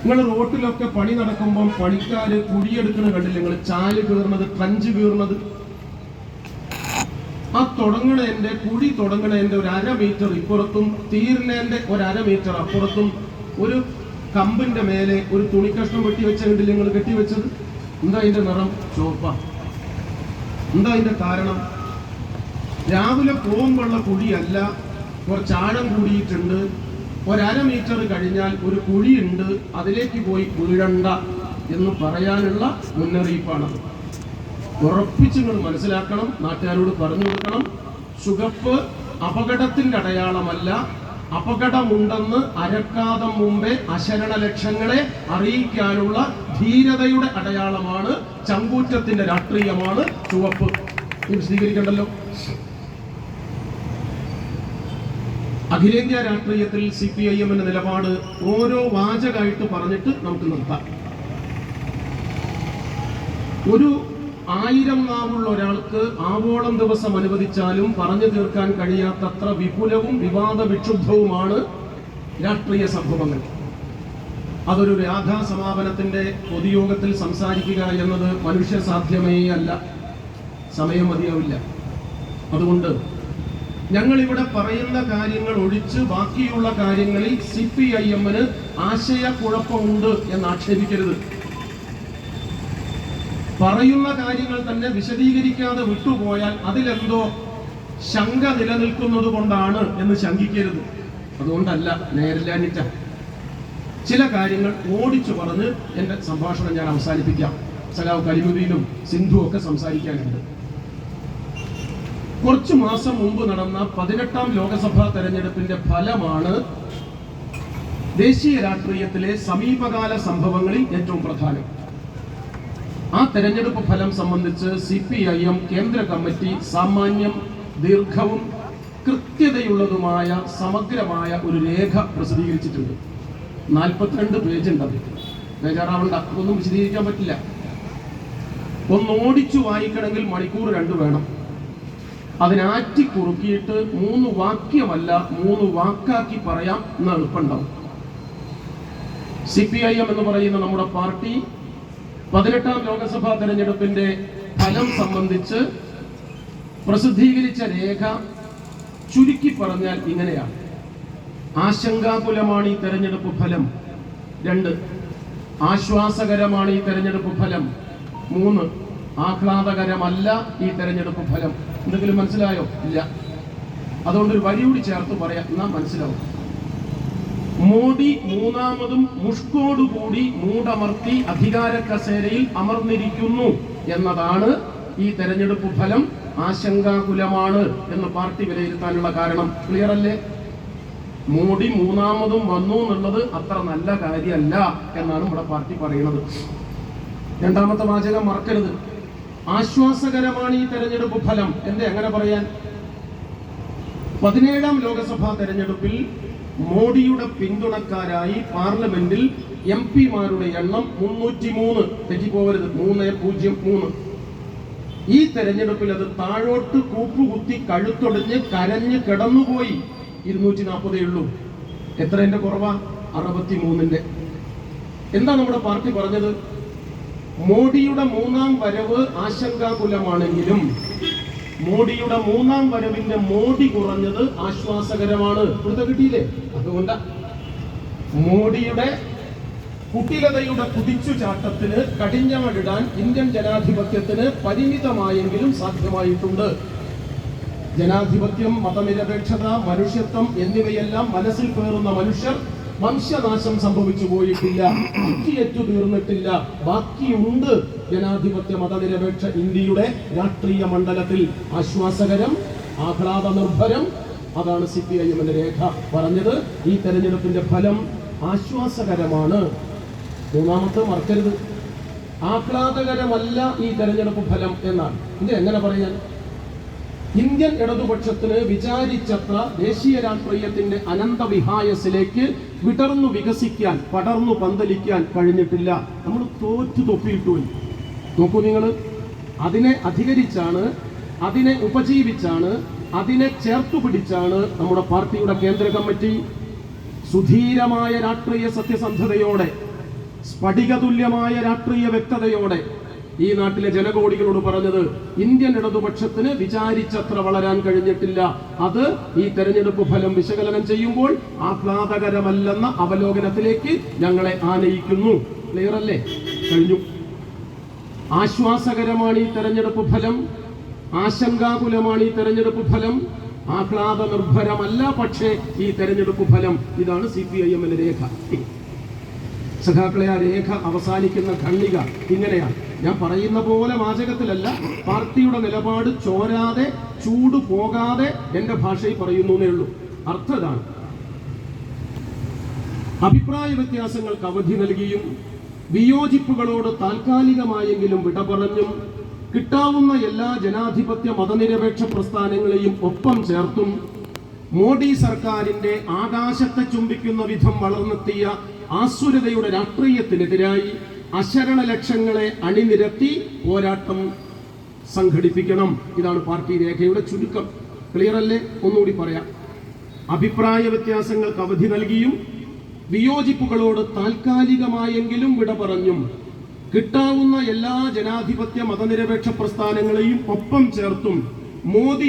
നിങ്ങൾ റോട്ടിലൊക്കെ പണി നടക്കുമ്പോൾ പണിക്കാര് കുഴിയെടുക്കുന്ന കണ്ടില്ല? നിങ്ങൾ ചാൽ കീറുന്നത് ട്രഞ്ച് കീറുന്നത് ആ തുടങ്ങണേന്റെ കുഴി തുടങ്ങണേന്റെ ഒരു അര മീറ്റർ ഇപ്പുറത്തും തീരുന്നതിന്റെ ഒരു അര മീറ്റർ അപ്പുറത്തും ഒരു കമ്പിന്റെ മേലെ ഒരു തുണിക്കഷ്ണം വെട്ടി വെച്ച കണ്ടില്ല നിങ്ങൾ കെട്ടിവെച്ചത് എന്താ അതിന്റെ നിറം? ചോപ്പ എന്താ അതിന്റെ കാരണം? രാവിലെ പോകുമ്പോഴുള്ള കുഴിയല്ല കുറച്ച് ആഴം കൂടിയിട്ടുണ്ട്. ഒരര മീറ്റർ കഴിഞ്ഞാൽ ഒരു കുഴിയുണ്ട് അതിലേക്ക് പോയി വീഴണ്ട എന്ന് പറയാനുള്ള മുന്നറിയിപ്പാണത് ഉറപ്പിച്ച് നിങ്ങൾ മനസ്സിലാക്കണം നാട്ടുകാരോട് പറഞ്ഞു കൊടുക്കണം. ചുവപ്പ് അപകടത്തിന്റെ അടയാളമല്ല. അപകടമുണ്ടെന്ന് അരക്കാതം മുമ്പേ അശരണ ലക്ഷങ്ങളെ അറിയിക്കാനുള്ള ധീരതയുടെ അടയാളമാണ് ചങ്കൂറ്റത്തിന്റെ രാഷ്ട്രീയമാണ് ചുവപ്പ്. ഇത് വിശദീകരിക്കണ്ടല്ലോ? അഖിലേന്ത്യാ രാഷ്ട്രീയത്തിൽ സി പി ഐ എമ്മിന്റെ നിലപാട് ഓരോ വാചകമായിട്ട് പറഞ്ഞിട്ട് നമുക്ക് നിർത്താം. ഒരു ആയിരം നാവുള്ള ഒരാൾക്ക് ആവോളം ദിവസം അനുവദിച്ചാലും പറഞ്ഞു തീർക്കാൻ കഴിയാത്തത്ര വിപുലവും വിവാദ വിക്ഷുബ്ധവുമാണ് രാഷ്ട്രീയ സംഭവങ്ങൾ. അതൊരു രാധാ സമാപനത്തിന്റെ പൊതുയോഗത്തിൽ സംസാരിക്കുക എന്നത് മനുഷ്യ സാധ്യമേ അല്ല. സമയം മതിയാവില്ല. അതുകൊണ്ട് ഞങ്ങൾ ഇവിടെ പറയുന്ന കാര്യങ്ങൾ ഒഴിച്ച് ബാക്കിയുള്ള കാര്യങ്ങളിൽ സി പി ഐ എമ്മിന് ആശയക്കുഴപ്പമുണ്ട് എന്ന് ആക്ഷേപിക്കരുത്. പറയുന്ന കാര്യങ്ങൾ തന്നെ വിശദീകരിക്കാതെ വിട്ടുപോയാൽ അതിലെന്തോ ശങ്ക നിലനിൽക്കുന്നത് കൊണ്ടാണ് എന്ന് ശങ്കിക്കരുത്. അതുകൊണ്ടല്ല നേരില്ലാഞ്ഞിട്ട. ചില കാര്യങ്ങൾ ഓടിച്ചു പറഞ്ഞ് എന്റെ സംഭാഷണം ഞാൻ അവസാനിപ്പിക്കാം. സലാവ് കലിമുദ്ദീനും സിന്ധു ഒക്കെ സംസാരിക്കാനുണ്ട്. കുറച്ചു മാസം മുമ്പ് നടന്ന പതിനെട്ടാം ലോകസഭാ തെരഞ്ഞെടുപ്പിന്റെ ഫലമാണ് ദേശീയ രാഷ്ട്രീയത്തിലെ സമീപകാല സംഭവങ്ങളിൽ ഏറ്റവും പ്രധാനം. ആ തെരഞ്ഞെടുപ്പ് ഫലം സംബന്ധിച്ച് സി പി ഐ എം കേന്ദ്ര കമ്മിറ്റി സാമാന്യം ദീർഘവും കൃത്യതയുള്ളതുമായ സമഗ്രമായ ഒരു രേഖ പ്രസിദ്ധീകരിച്ചിട്ടുണ്ട്. നാൽപ്പത്തിരണ്ട് പേജ് ഉണ്ട് അത് ബേജാറാവണ്ട ഒന്നും വിശദീകരിക്കാൻ പറ്റില്ല. ഒന്നോടിച്ചു വായിക്കണമെങ്കിൽ മണിക്കൂർ രണ്ട് വേണം. അതിനാറ്റി കുറുക്കിയിട്ട് മൂന്ന് വാക്യമല്ല മൂന്ന് വാക്കാക്കി പറയാം എന്ന് എളുപ്പമുണ്ടാവും സി പി ഐ എം എന്ന് പറയുന്ന നമ്മുടെ പാർട്ടി പതിനെട്ടാം ലോക്സഭാ തെരഞ്ഞെടുപ്പിന്റെ ഫലം സംബന്ധിച്ച് പ്രസിദ്ധീകരിച്ച രേഖ ചുരുക്കി പറഞ്ഞാൽ ഇങ്ങനെയാണ്. ആശങ്കാകുലമാണ് ഈ തെരഞ്ഞെടുപ്പ് ഫലം. രണ്ട് ആശ്വാസകരമാണ് ഈ തെരഞ്ഞെടുപ്പ് ഫലം. മൂന്ന് ആഹ്ലാദകരമല്ല ഈ തെരഞ്ഞെടുപ്പ് ഫലം. എന്തെങ്കിലും മനസ്സിലായോ? ഇല്ല. അതുകൊണ്ട് ഒരു വരി കൂടി ചേർത്ത് പറയാം. എന്നാ മനസ്സിലാവും. മോഡി മൂന്നാമതും മുഷ്കോടുകൂടി മൂടമർത്തി അധികാര കസേരയിൽ അമർന്നിരിക്കുന്നു എന്നതാണ് ഈ തെരഞ്ഞെടുപ്പ് ഫലം. ആശങ്കാകുലമാണ് എന്ന് പാർട്ടി വിലയിരുത്താനുള്ള കാരണം. ക്ലിയർ അല്ലേ? മോഡി മൂന്നാമതും വന്നു എന്നുള്ളത് അത്ര നല്ല കാര്യമല്ല എന്നാണ് നമ്മുടെ പാർട്ടി പറയുന്നത്. രണ്ടാമത്തെ വാചകം മറക്കരുത്. ആശ്വാസകരമാണ് ഈ തെരഞ്ഞെടുപ്പ് ഫലം. എന്ന് എങ്ങനെ പറയാൻ? പതിനേഴാം ലോക്സഭാ തെരഞ്ഞെടുപ്പിൽ മോഡിയുടെ പിന്തുണക്കാരായി പാർലമെന്റിൽ എം പിമാരുടെ എണ്ണം മുന്നൂറ്റി മൂന്ന് തെറ്റിപ്പോവരുത്. മൂന്ന് പൂജ്യം മൂന്ന്. ഈ തെരഞ്ഞെടുപ്പിൽ അത് താഴോട്ട് കൂപ്പുകുത്തി കഴുത്തൊടിഞ്ഞ് കരഞ്ഞ് കിടന്നുപോയി. ഇരുന്നൂറ്റി നാൽപ്പതേ ഉള്ളൂ. എത്രന്റെ കുറവാ? അറുപത്തി മൂന്നിന്റെ എന്താ നമ്മുടെ പാർട്ടി പറഞ്ഞത്? മോഡിയുടെ മൂന്നാം വരവ് ആശങ്കാകുലമാണെങ്കിലും മോഡിയുടെ മൂന്നാം വരവിന്റെ മോഡി കുറഞ്ഞത് ആശ്വാസകരമാണ്. ഇവിടുത്തെ കിട്ടിയില്ലേ? അതുകൊണ്ട്. മോഡിയുടെ കുട്ടിലതയുടെ കുതിച്ചുചാട്ടത്തിന് കടിഞ്ഞാടിടാൻ ഇന്ത്യൻ ജനാധിപത്യത്തിന് പരിമിതമായെങ്കിലും സാധ്യമായിട്ടുണ്ട്. ജനാധിപത്യം മതനിരപേക്ഷത മനുഷ്യത്വം എന്നിവയെല്ലാം മനസ്സിൽ പേറുന്ന മനുഷ്യർ വംശനാശം സംഭവിച്ചു പോയിട്ടില്ല. കുറ്റിയറ്റു തീർന്നിട്ടില്ല. ബാക്കിയുണ്ട് ജനാധിപത്യ മതനിരപേക്ഷ ഇന്ത്യയുടെ രാഷ്ട്രീയ മണ്ഡലത്തിൽ ആശ്വാസകരം ആഹ്ലാദ നിർഭരം അതാണ് സി പി ഐ എമ്മിന്റെ രേഖ. പറഞ്ഞത് ഈ തെരഞ്ഞെടുപ്പിന്റെ ഫലം ആശ്വാസകരമാണ്. മൂന്നാമത്തെ മറക്കരുത്. ആഹ്ലാദകരമല്ല ഈ തെരഞ്ഞെടുപ്പ് ഫലം എന്നാണ്. ഇത് എങ്ങനെ പറയാൻ? ഇന്ത്യൻ ഇടതുപക്ഷത്തിന് വിചാരിച്ചത്ര ദേശീയ രാഷ്ട്രീയത്തിന്റെ അനന്തവിഹായസിലേക്ക് വിടർന്നു വികസിക്കാൻ പടർന്നു പന്തലിക്കാൻ കഴിഞ്ഞിട്ടില്ല. നമ്മൾ തോറ്റു തൊപ്പിയിട്ടു നോക്കൂ നിങ്ങൾ അതിനെ അധികരിച്ചാണ് അതിനെ ഉപജീവിച്ചാണ് അതിനെ ചേർത്തു പിടിച്ചാണ് നമ്മുടെ പാർട്ടിയുടെ കേന്ദ്ര കമ്മിറ്റി സുധീരമായ രാഷ്ട്രീയ സത്യസന്ധതയോടെ സ്ഫടികതുല്യമായ രാഷ്ട്രീയ വ്യക്തതയോടെ ഈ നാട്ടിലെ ജനകോടികളോട് പറഞ്ഞത് ഇന്ത്യൻ ഇടതുപക്ഷത്തിന് വിചാരിച്ചത്ര വളരാൻ കഴിഞ്ഞിട്ടില്ല. അത് ഈ തെരഞ്ഞെടുപ്പ് ഫലം വിശകലനം ചെയ്യുമ്പോൾ ആഹ്ലാദകരമല്ലെന്ന അവലോകനത്തിലേക്ക് ഞങ്ങളെ ആനയിക്കുന്നു. ക്ലിയർ അല്ലേ? കഴിഞ്ഞു. ആശ്വാസകരമാണ് ഈ തെരഞ്ഞെടുപ്പ് ഫലം. ആശങ്കാകുലമാണ് ഈ തെരഞ്ഞെടുപ്പ് ഫലം. ആഹ്ലാദ നിർഭരമല്ല പക്ഷേ ഈ തെരഞ്ഞെടുപ്പ് ഫലം. ഇതാണ് സി പി ഐ എമ്മിന്റെ രേഖ. സഖാക്കളെ ആ രേഖ അവസാനിക്കുന്ന ഖണ്ഡിക ഇങ്ങനെയാണ്. ഞാൻ പറയുന്ന പോലെ വാചകത്തിലല്ല പാർട്ടിയുടെ നിലപാട് ചോരാതെ ചൂട് പോകാതെ എന്റെ ഭാഷയിൽ പറയുന്നു ഉള്ളൂ. അർത്ഥം ഇതാണ്. അഭിപ്രായ വ്യത്യാസങ്ങൾക്ക് അവധി നൽകിയും വിയോജിപ്പുകളോട് താൽക്കാലികമായെങ്കിലും വിട പറഞ്ഞും കിട്ടാവുന്ന എല്ലാ ജനാധിപത്യ മതനിരപേക്ഷ പ്രസ്ഥാനങ്ങളെയും ഒപ്പം ചേർത്തും മോഡി സർക്കാരിന്റെ ആകാശത്തെ ചുംബിക്കുന്ന വിധം വളർന്നെത്തിയ ആസുരതയുടെ രാഷ്ട്രീയത്തിനെതിരായി അശരണ ലക്ഷങ്ങളെ അണിനിരത്തി പോരാട്ടം സംഘടിപ്പിക്കണം. ഇതാണ് പാർട്ടി രേഖയുടെ ചുരുക്കം. ക്ലിയർ അല്ലേ? ഒന്നുകൂടി പറയാം. അഭിപ്രായ വ്യത്യാസങ്ങൾക്ക് അവധി നൽകിയും വിയോജിപ്പുകളോട് താൽക്കാലികമായെങ്കിലും വിട പറഞ്ഞും കിട്ടാവുന്ന എല്ലാ ജനാധിപത്യ മതനിരപേക്ഷ പ്രസ്ഥാനങ്ങളെയും ഒപ്പം ചേർത്തും മോദി